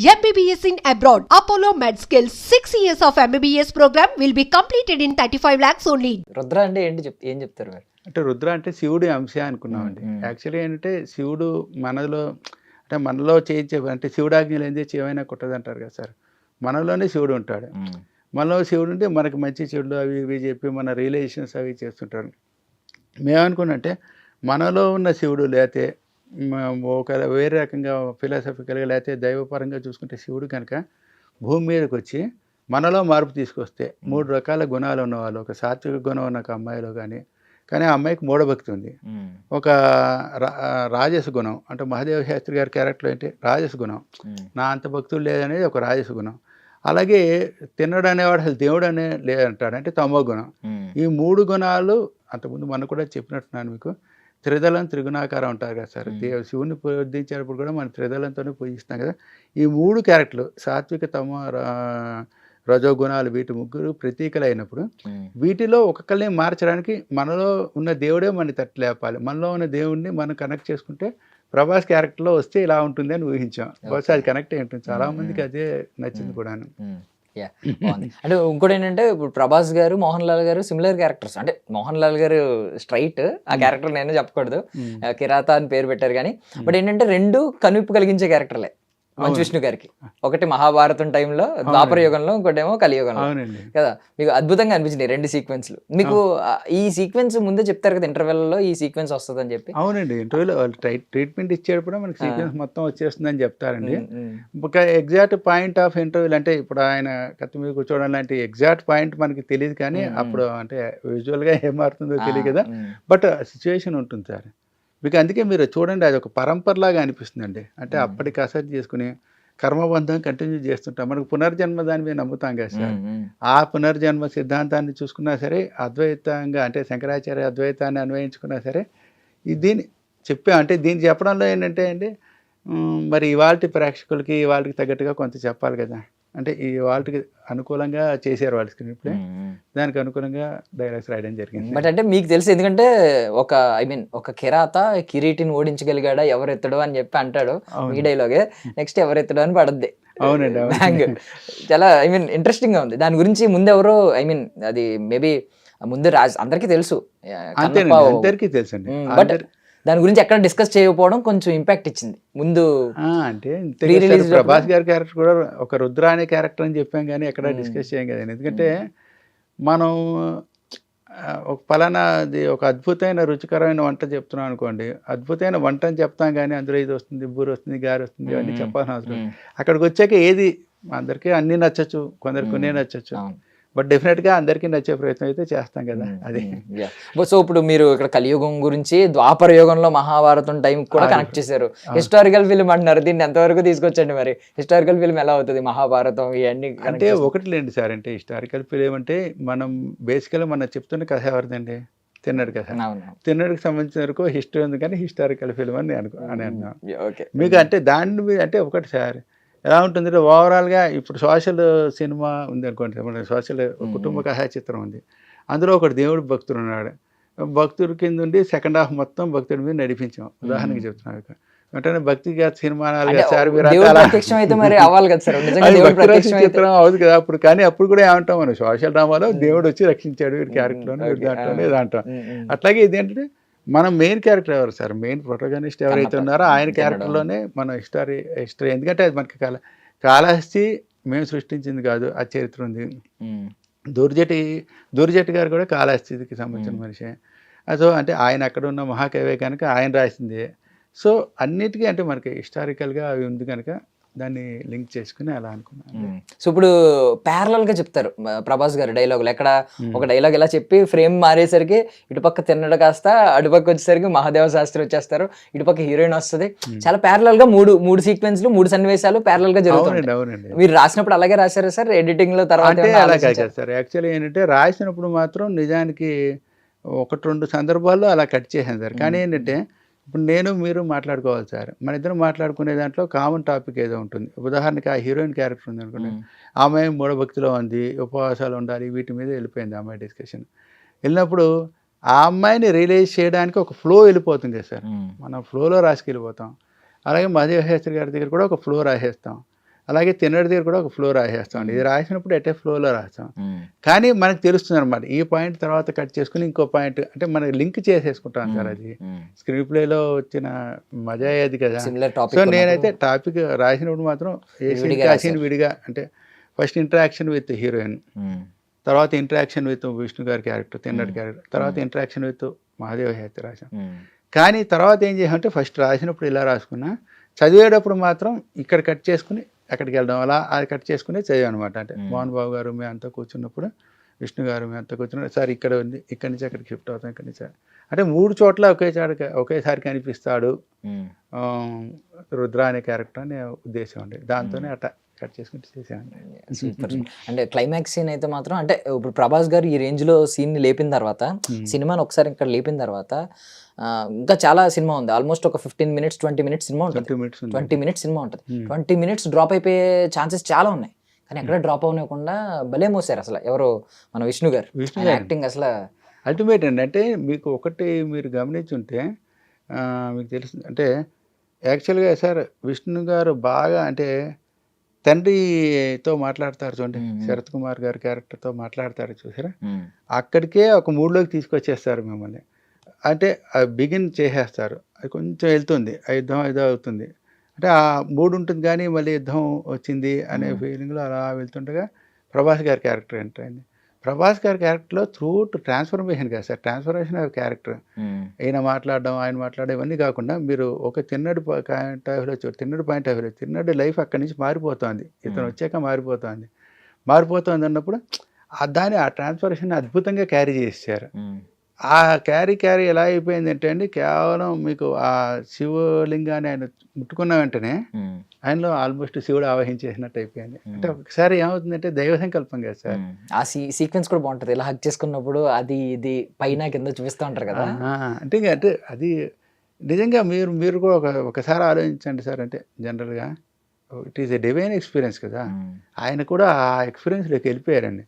MBBS in abroad. Apollo MedSkill 6 years of MBBS program will be completed in 35 lakhs only. Rudra అంటే ఏంటి చెప్ ఏం చెప్తారు మీరు అంటే రుద్ర అంటే శివుడి అంశ అనుకున్నామండి మ్మ్. యాక్చువల్లీ ఏంటంటే శివుడు మనలో అంటే మనలో చేయించే అంటే శివుడాజ్ఞలు ఏం చేసి ఏమైనా కుట్టదు అంటారు కదా సార్ మనలోనే శివుడు ఉంటాడు మనలో శివుడు ఉంటే మనకి మంచి చెడులు అవి ఇవి చెప్పి మన రిలేషన్స్ అవి చేస్తుంటారు మేమనుకున్నంటే మనలో ఉన్న శివుడు లేతే ఒక వేరే రకంగా ఫిలాసఫికల్గా లేకపోతే దైవపరంగా చూసుకుంటే శివుడు కనుక భూమి మీదకి వచ్చి మనలో మార్పు తీసుకొస్తే మూడు రకాల గుణాలు ఉన్న వాళ్ళు ఒక సాత్విక గుణం ఉన్న ఒక అమ్మాయిలో కానీ కానీ ఆ అమ్మాయికి మూఢభక్తి ఉంది. ఒక రాజస గుణం అంటే మహాదేవ శాస్త్రి గారి క్యారెక్టర్ ఏంటి? రాజస గుణం. నా అంత భక్తులు లేదనేది ఒక రాజస గుణం. అలాగే తిన్నడు అనేవాడు అసలు దేవుడు అనే లేదంటాడు అంటే తమో గుణం. ఈ మూడు గుణాలు అంతకుముందు మనం కూడా చెప్పినట్టున్నాను మీకు. త్రిదళం త్రిగుణాకారం ఉంటారు కదా సార్. శివుని పూజించేటప్పుడు కూడా మనం త్రిదళంతోనే పూజిస్తాం కదా. ఈ మూడు క్యారెక్టర్లు సాత్విక తమ ర- రజో గుణాలు వీటి ముగ్గురు ప్రతీకలు అయినప్పుడు వీటిలో ఒక్కొక్కరిని మార్చడానికి మనలో ఉన్న దేవుడే మన తట్టు లేపాలి. మనలో ఉన్న దేవుడిని మనం కనెక్ట్ చేసుకుంటే ప్రభాస్ క్యారెక్టర్లో వస్తే ఇలా ఉంటుంది అని ఊహించాం. బహుశా అది కనెక్ట్ అయి ఉంటుంది. చాలా మందికి అదే నచ్చింది కూడాను. యా బాగుంది. అంటే ఇంకోటి ఏంటంటే ఇప్పుడు ప్రభాస్ గారు మోహన్ లాల్ గారు సిమిలర్ క్యారెక్టర్స్ అంటే మోహన్ లాల్ గారు స్ట్రైట్ ఆ క్యారెక్టర్ నేను చెప్పకూడదు. ఆ, కిరాత అని పేరు పెట్టారు కానీ. బట్ ఏంటంటే రెండు కనువిప్పు కలిగించే క్యారెక్టర్లే మంచు. విష్ణు గారికి. ఒకటి మహాభారతం టైంలో ద్వాపర యుగంలో ఇంకోటేమో కలియుగంలో. కదా? మీకు అద్భుతంగా అనిపించినాయి రెండు సీక్వెన్స్లు. మీకు ఈ సీక్వెన్స్ ముందే చెప్తారు కదా ఇంటర్వెల్లో ఈ సీక్వెన్స్ వస్తుందని చెప్పి. అవునండి. ట్రై- ట్రీట్మెంట్ ఇచ్చేటప్పుడు మనకి సీక్వెన్స్ మొత్తం వచ్చేస్తుందని చెప్తారండి. ఒక ఎగ్జాక్ట్ పాయింట్ ఆఫ్ ఇంటర్వ్యూలు అంటే ఇప్పుడు ఆయన కత్తి మీద కూర్చోవడం లాంటి ఎగ్జాక్ట్ పాయింట్ మనకి తెలియదు కానీ. అప్పుడు అంటే విజువల్గా ఏం మారుతుందో తెలియదు కదా. బట్ సిచ్యువేషన్ ఉంటుంది సార్. మీకు అందుకే మీరు చూడండి అది ఒక పరంపరలాగా అనిపిస్తుందండి. అంటే మ్మ్. అప్పటి కసరత్తు చేసుకుని కర్మబంధం కంటిన్యూ చేస్తుంటాం. మనకు పునర్జన్మ దాని మీద నమ్ముతాం కదా సార్. ఆ పునర్జన్మ సిద్ధాంతాన్ని చూసుకున్నా సరే అద్వైతంగా అంటే శంకరాచార్య అద్వైతాన్ని అన్వయించుకున్నా సరే ఈ దీన్ని చెప్పా అంటే దీన్ని చెప్పడంలో ఏంటంటే అండి మరి ఇవాళ ప్రేక్షకులకి వాళ్ళకి తగ్గట్టుగా కొంత చెప్పాలి కదా. అంటే ఈ వాళ్ళకి అనుకూలంగా చేశారు వాళ్ళ స్క్రీన్ ప్లే. దానికి అనుకూలంగా డైలాగ్స్ రాయడం జరిగింది. బట్ అంటే మీకు తెలుసు ఎందుకంటే ఒక ఐ మీన్ ఒక కిరాత కిరీటిని ఓడించగలిగాడా ఎవరు ఎత్తడు అని చెప్పి అంటాడు. ఈ డైలాగే నెక్స్ట్ ఎవరు ఎత్తడు అని పడద్ది. అవునండి అవును. బ్యాంగ్ చాలా ఐ మీన్ ఇంట్రెస్టింగ్గా ఉంది. దాని గురించి ముందు ఎవరో ఐ మీన్ అది మేబీ ముందు రాజ్ అందరికీ తెలుసు. అందరికీ బట్ అందరి- దాని గురించి ఎక్కడ డిస్కస్ చేయకపోవడం కొంచెం ఇంపాక్ట్ ఇచ్చింది. ముందు అంటే కదా ప్రభాస్ గారి క్యారెక్టర్ కూడా ఒక రుద్ర అనే క్యారెక్టర్ అని చెప్పాం కానీ ఎక్కడ. డిస్కస్ చేయం కదండి ఎందుకంటే మనం ఒక ఫలానా అది ఒక అద్భుతమైన రుచికరమైన వంట చెప్తున్నాం అనుకోండి. అద్భుతమైన వంట అని చెప్తాం కానీ అందులో ఇది వస్తుంది బూరు వస్తుంది గారి వస్తుంది మ్మ్. చెప్పాల్సిన అవసరం అక్కడికి వచ్చాక ఏది? అందరికీ అన్నీ నచ్చచ్చు. కొందరికి కొన్నే. నచ్చచ్చు. బట్ డెఫినెట్గా అందరికీ నచ్చే ప్రయత్నం అయితే చేస్తాం కదా అది. సో ఇప్పుడు మీరు ఇక్కడ కలియుగం గురించి ద్వాపర యుగంలో మహాభారతం టైం కూడా. కనెక్ట్ చేశారు. హిస్టారికల్ ఫిల్మ్ అంటున్నారు. దీన్ని ఎంతవరకు తీసుకొచ్చండి మరి? హిస్టారికల్ ఫిల్మ్ ఎలా అవుతుంది? మహాభారతం ఇవన్నీ అంటే? ఒకటి లేండి సార్ అంటే హిస్టారికల్ ఫిలిం అంటే మనం బేసికల్గా మనం చెప్తున్న కథ ఎవరిదండి? తిన్నాడు కథ. తిన్నడికి సంబంధించిన వరకు హిస్టరీ ఉంది కానీ హిస్టారికల్ ఫిల్మ్ అని అనుకో అని అన్నాం. ఓకే మీకు అంటే దాని మీద అంటే ఒకటి సార్ ఎలా ఉంటుందంటే ఓవరాల్గా ఇప్పుడు సోషల్ సినిమా ఉంది అనుకోండి మన సోషల్ కుటుంబ కథా చిత్రం ఉంది. అందులో ఒకటి దేవుడు భక్తుడు ఉన్నాడు. భక్తుడి కింద ఉండి సెకండ్ హాఫ్ మొత్తం భక్తుడి మీద నడిపించాం. ఉదాహరణకి చెప్తున్నాను వెంటనే భక్తి సినిమా అంటే సార్ మీరు దేవుడు అలా- ప్రత్యక్షం అయితే మరి అవ్వాలి కదా సార్. నిజంగా అది దేవుడు భక్తి రచన ప్రత్యక్షం అయితే. చిత్రం అవుతుంది కదా అప్పుడు. కానీ అప్పుడు కూడా ఏమంటాం మనం సోషల్ డ్రామాలో దేవుడు వచ్చి రక్షించాడు వీడి Okay. దాంట్లోనే అంటాం. అట్లాగే ఇదేంటంటే మనం మెయిన్ క్యారెక్టర్ ఎవరు సార్ మెయిన్ ప్రొటగనిస్ట్ ఎవరైతే. ఉన్నారో ఆయన. క్యారెక్టర్లోనే మన హిస్టరీ హిస్టరీ ఎందుకంటే అది మనకి కాల కాళహస్తి మేము సృష్టించింది కాదు ఆ చరిత్ర ఉంది దూర్జటి దూర్జటి గారు కూడా కాళహస్తికి సంబంధించిన. మనిషి సో అంటే ఆయన అక్కడ ఉన్న మహాకవి కనుక ఆయన రాసింది సో అన్నిటికీ అంటే మనకి హిస్టారికల్గా అవి ఉంది కనుక దాన్ని లింక్ చేసుకుని అలా అనుకున్నాను. సో ఇప్పుడు ప్యారలల్గా చెప్తారు ప్రభాస్ గారు డైలాగులు. ఎక్కడ. ఒక డైలాగ్ ఇలా చెప్పి ఫ్రేమ్ మారేసరికి ఇటుపక్క తిన్నడు కాస్త అటుపక్క వచ్చేసరికి మహాదేవ శాస్త్రి వచ్చేస్తారు ఇటుపక్క హీరోయిన్ వస్తుంది. చాలా ప్యారలల్గా మూడు మూడు సీక్వెన్స్లు మూడు సన్నివేశాలు ప్యారలల్గా అవునండి మీరు రాసినప్పుడు అలాగే రాశారు సార్? ఎడిటింగ్లో తర్వాత సార్ యాక్చువల్లీ ఏంటంటే రాసినప్పుడు మాత్రం నిజానికి ఒకటి రెండు సందర్భాల్లో అలా కట్ చేశాను సార్. కానీ. ఏంటంటే ఇప్పుడు నేను మీరు మాట్లాడుకోవాలి సార్. మన ఇద్దరం మాట్లాడుకునే దాంట్లో కామన్ టాపిక్ ఏదో ఉంటుంది. ఉదాహరణకి ఆ హీరోయిన్ క్యారెక్టర్ ఉంది అనుకోండి. ఆమె మూఢభక్తిలో ఉంది ఉపవాసాలు ఉండాలి వీటి మీద వెళ్ళిపోయింది అమ్మాయి డిస్కషన్ వెళ్ళినప్పుడు ఆ అమ్మాయిని రియలైజ్ చేయడానికి ఒక ఫ్లో వెళ్ళిపోతుంది సార్. మనం ఫ్లోలో రాసుకెళ్ళిపోతాం. అలాగే మహదేవ శాస్త్రి గారి దగ్గర కూడా ఒక ఫ్లో రాసేస్తాం. అలాగే తిన్నడి దగ్గర కూడా ఒక ఫ్లో రాసేస్తాం ఇది రాసినప్పుడు ఎటే ఫ్లోలో రాస్తాం. కానీ మనకు తెలుస్తుంది అనమాట ఈ పాయింట్ తర్వాత కట్ చేసుకుని ఇంకో పాయింట్ అంటే మనకి లింక్ చేసేసుకుంటాం సార్ అది. స్క్రీన్ ప్లేలో వచ్చిన మజా అది కదా? సో నేనైతే టాపిక్ రాసినప్పుడు మాత్రం ఏ సీన్ విడిగా అంటే ఫస్ట్ ఇంటరాక్షన్ విత్ హీరోయిన్ తర్వాత ఇంటరాక్షన్ విత్ విష్ణు గారి క్యారెక్టర్ తిన్నడి క్యారెక్టర్ తర్వాత ఇంటరాక్షన్ విత్ మహాదేవ శాస్త్రి రాశాం. కానీ తర్వాత ఏం చేసామంటే ఫస్ట్ రాసినప్పుడు ఇలా రాసుకున్నా చదివేటప్పుడు మాత్రం ఇక్కడ కట్ చేసుకుని అక్కడికి వెళ్ళడం అలా అది కట్ చేసుకుని చదివాం అనమాట అంటే. మోహన్ బాబు గారు మేము అంతా కూర్చున్నప్పుడు విష్ణు గారు మేము అంతా కూర్చున్నప్పుడు సార్ ఇక్కడ ఉంది ఇక్కడి నుంచి అక్కడికి షిఫ్ట్ అవుతాం ఇక్కడి నుంచి అంటే మూడు చోట్ల ఒకే చాట ఒకేసారి కనిపిస్తాడు రుద్ర అనే క్యారెక్టర్ అనే ఉద్దేశం అండి. దాంతోనే అట్లా కట్ చేసుకుంటూ చేసామండి సూపర్ అంటే క్లైమాక్స్ సీన్ అయితే మాత్రం అంటే ఇప్పుడు ప్రభాస్ గారు ఈ రేంజ్లో సీన్ని లేపిన తర్వాత Hmm. సినిమాని ఒకసారి ఇక్కడ లేపిన తర్వాత ఇంకా చాలా సినిమా ఉంది. ఆల్మోస్ట్ ఒక ఫిఫ్టీన్ మినిట్స్ ట్వంటీ మినిట్స్ సినిమా ఉంటుంది. ట్వంటీ మినిట్స్ సినిమా ఉంటుంది. Hmm. ట్వంటీ మినిట్స్ డ్రాప్ అయిపోయే ఛాన్సెస్ చాలా ఉన్నాయి. కానీ ఎక్కడ డ్రాప్ అవ్వకుండా భలే మోసారు అసలు ఎవరు మన విష్ణు గారు. విష్ణు యాక్టింగ్ అసలు అల్టిమేట్ అండి. అంటే మీకు ఒకటి మీరు గమనించుంటే మీకు తెలుసు అంటే యాక్చువల్గా సార్ విష్ణు గారు బాగా అంటే తండ్రితో మాట్లాడతారు చూడండి. శరత్ కుమార్ గారి క్యారెక్టర్తో మాట్లాడతారు చూసారా? అక్కడికే ఒక మూడ్లోకి తీసుకొచ్చేస్తారు మిమ్మల్ని. అంటే బిగిన్ చేసేస్తారు. అది కొంచెం వెళ్తుంది. ఆ యుద్ధం ఏదో అవుతుంది. అంటే ఆ మూడు ఉంటుంది కానీ మళ్ళీ యుద్ధం వచ్చింది అనే. ఫీలింగ్లో అలా వెళ్తుండగా ప్రభాస్ గారి క్యారెక్టర్ ఎంటర్ అయింది. ప్రభాస్ గారి క్యారెక్టర్లో త్రూట్ ట్రాన్స్ఫర్మేషన్ కాదు సార్ ట్రాన్స్ఫర్మేషన్ ఆఫ్ క్యారెక్టర్. ఈయన మాట్లాడడం ఆయన మాట్లాడడం ఇవన్నీ కాకుండా మీరు ఒక తిన్నడి పాయింట్ ఆఫ్ వ్యూలో తిన్నడి పాయింట్ ఆఫ్ వ్యూలో తిన్నడి లైఫ్ అక్కడి నుంచి మారిపోతుంది. ఇతను. వచ్చాక మారిపోతుంది. మారిపోతుంది అన్నప్పుడు దాన్ని ఆ ట్రాన్స్ఫర్మేషన్ అద్భుతంగా క్యారీ చేశారు ఆ క్యారీ క్యారీ ఎలా అయిపోయిందంటే అండి కేవలం మీకు ఆ శివలింగాన్ని ఆయన ముట్టుకున్న వెంటనే ఆయనలో ఆల్మోస్ట్ శివుడు ఆవహించేసినట్టు అయిపోయింది. అంటే ఒకసారి ఏమవుతుందంటే దైవ సంకల్పం కదా సార్. ఆ సీ సీక్వెన్స్ కూడా బాగుంటది. ఇలా హక్ చేసుకున్నప్పుడు అది ఇది పైన కింద చూపిస్తూ ఉంటారు కదా. అంటే అంటే అది నిజంగా మీరు మీరు కూడా ఒక ఒకసారి ఆలోచించండి సార్. అంటే జనరల్గా it is a divine experience కదా. ఆయన కూడా ఆ ఎక్స్పీరియన్స్లోకి వెళ్ళిపోయారండి.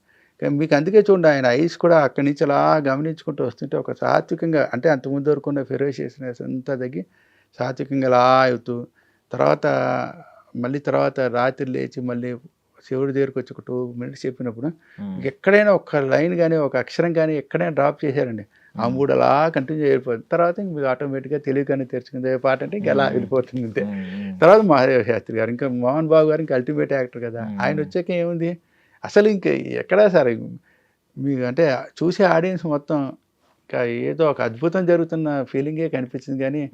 మీకు అందుకే చూడండి ఆయన ఐస్ కూడా అక్కడి నుంచి అలా గమనించుకుంటూ వస్తుంటే ఒక సాత్వికంగా అంటే అంతకుముందు వరకు ఉన్న ఫెరోషియస్నెస్ అంతా తగ్గి సాత్వికంగా అలా అవుతూ తర్వాత మళ్ళీ తర్వాత రాత్రి లేచి మళ్ళీ శివుడి దగ్గరికి వచ్చి ఒక టూ మినిట్స్ చెప్పినప్పుడు ఎక్కడైనా ఒక లైన్ కానీ ఒక అక్షరం కానీ ఎక్కడైనా డ్రాప్ చేశారండి. ఆ మూడు అలా కంటిన్యూ అయిపోతుంది. తర్వాత ఇంక మీకు ఆటోమేటిక్గా తెలివికని తెరుచుకుంది. పాట అంటే ఇంకా అలా వెళ్ళిపోతుంది అంతే. తర్వాత మహాదేవ శాస్త్రి గారు ఇంకా మోహన్ బాబు గారు ఇంకా అల్టిమేట్ యాక్టర్ కదా. ఆయన వచ్చాక ఏముంది? అసలు ఇంక ఎక్కడా సార్ మీకు అంటే చూసే ఆడియన్స్ మొత్తం ఇంకా ఏదో ఒక అద్భుతం జరుగుతున్న ఫీలింగే కనిపించింది. కానీ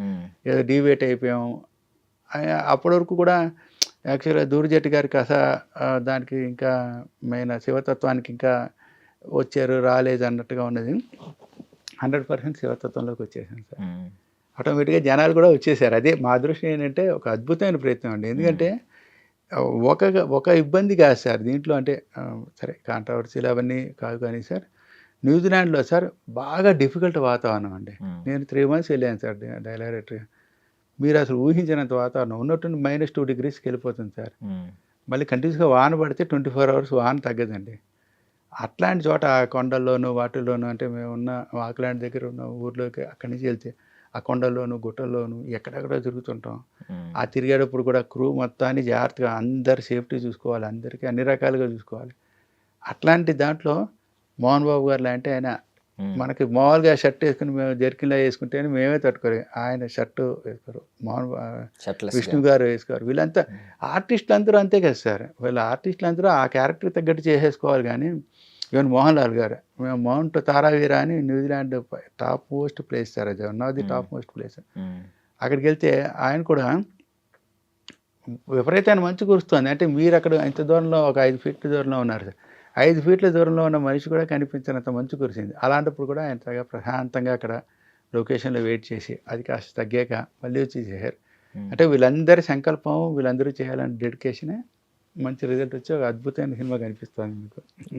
ఏదో డివేట్ అయిపోయాం. ఆ- అప్పటి వరకు కూడా యాక్చువల్గా దూరిజెట్టి గారి కథ దానికి ఇంకా మెయిన్ శివతత్వానికి ఇంకా వచ్చారు రాలేదు అన్నట్టుగా ఉన్నది. హండ్రెడ్ పర్సెంట్ శివతత్వంలోకి వచ్చేసాను సార్. ఆటోమేటిక్గా జనాలు కూడా వచ్చేసారు. అదే మా దృష్టి ఏంటంటే ఒక అద్భుతమైన ప్రయత్నం అండి. ఎందుకంటే ఒక ఒక ఇబ్బంది కాదు సార్. దీంట్లో అంటే సరే కాంట్రవర్సీలు అవన్నీ కాదు కానీ సార్ న్యూజిలాండ్లో సార్ బాగా డిఫికల్ట్ వాతావరణం అండి. నేను త్రీ మంత్స్ వెళ్ళాను సార్ డైలారెటరీ మీరు అసలు ఊహించినంత వాతావరణం ఉన్నట్టు మైనస్ టూ డిగ్రీస్కి వెళ్ళిపోతుంది సార్. మళ్ళీ కంటిన్యూస్గా వాన పడితే ట్వంటీ ఫోర్ అవర్స్ వాన తగ్గదండి. అట్లాంటి చోట ఆ కొండల్లోనూ వాటిల్లోనూ అంటే మేము ఉన్న వాకులాంటి దగ్గర ఉన్న ఊర్లోకి అక్కడి నుంచి వెళ్తే ఆ కొండల్లోనూ గుట్టల్లోనూ ఎక్కడెక్కడో తిరుగుతుంటాం. ఆ తిరిగేటప్పుడు కూడా క్రూ మొత్తాన్ని జాగ్రత్తగా అందరి సేఫ్టీ చూసుకోవాలి. అందరికీ అన్ని రకాలుగా చూసుకోవాలి. అట్లాంటి దాంట్లో మోహన్ బాబు గారు లాంటి ఆయన మనకి మామూలుగా షర్ట్ వేసుకుని మేము జర్కిన్లా వేసుకుంటే మేమే తట్టుకోరు ఆయన షర్టు వేసుకోరు. మోహన్. విష్ణు గారు వేసుకోరు. వీళ్ళంతా ఆర్టిస్టులు అందరూ అంతే కదా సార్. వీళ్ళ ఆర్టిస్టులు అందరూ ఆ క్యారెక్టర్ తగ్గట్టు చేసేసుకోవాలి కానీ ఈవెన్ మోహన్ లాల్ గారు మేము మౌంట్ తారావీర అని New Zealand top most place sir అది one of the top most place. అక్కడికి వెళ్తే ఆయన కూడా విపరీతమైన మంచు కురుస్తుంది. అంటే మీరు అక్కడ ఇంత దూరంలో ఒక ఐదు ఫీట్ల దూరంలో ఉన్నారు సార్. ఐదు ఫీట్ల దూరంలో ఉన్న మనిషి కూడా కనిపించినంత మంచు కురిసింది. అలాంటప్పుడు కూడా ఆయన తగ్గ ప్రశాంతంగా అక్కడ లొకేషన్లో వెయిట్ చేసి అది కాస్త తగ్గాక మళ్ళీ వచ్చి చేశారు. అంటే వీళ్ళందరి సంకల్పం వీళ్ళందరూ చేయాలని డెడికేషనే మంచి రిజల్ట్ వచ్చి ఒక అద్భుతమైన సినిమా కనిపిస్తుంది మీకు.